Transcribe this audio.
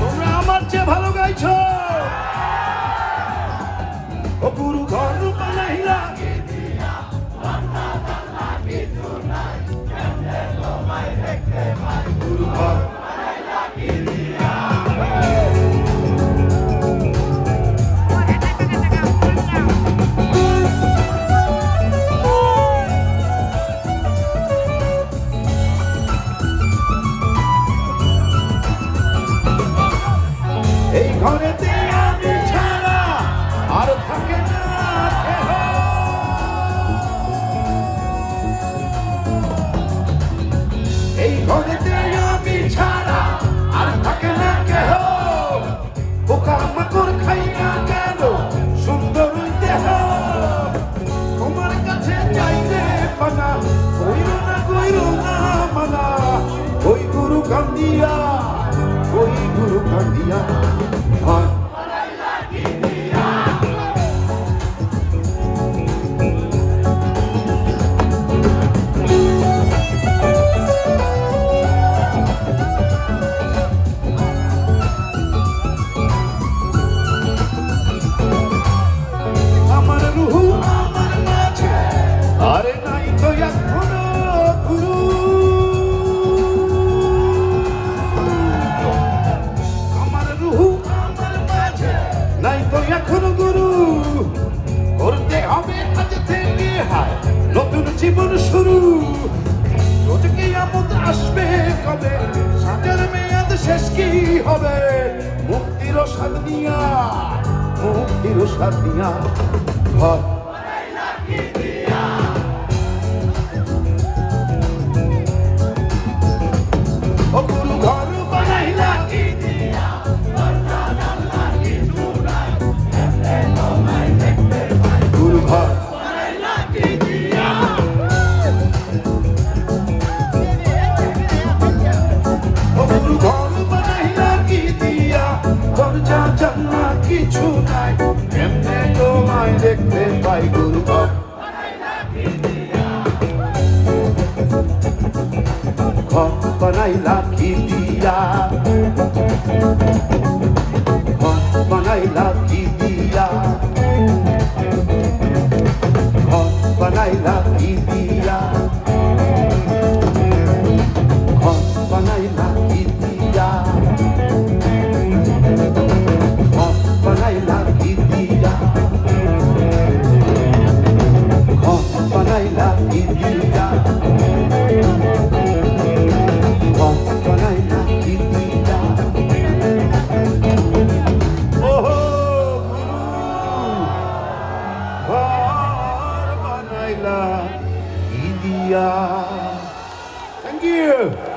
তোমরা আমার চেয়ে ভালো গাইছো। ও গুরু ঘর ঘরেতে আমি ছাড়া আর থাকে না এই ঘরেতে আমি ছাড়া আর থাকে না কেহ। পোকা মাকড় খাইয়া গেল সুন্দর ওই দেহ। তোমার কাছে চাইতে পানা, কইরো না কইরো না মানা ওই গুরু কান্দিয়া, ওই গুরু কান্দিয়া। শেষ কি হবে? মুক্তির স্বাদ মুক্তির স্বাদ নিয়া ঘর কিছু নাই এমনে তোমায় দেখতে পাই গুরু ঘর বানাইলা কি দিয়া ঘর বানাইলা কি দিয়া ঘর বানাইলা Hallelujah. Thank you.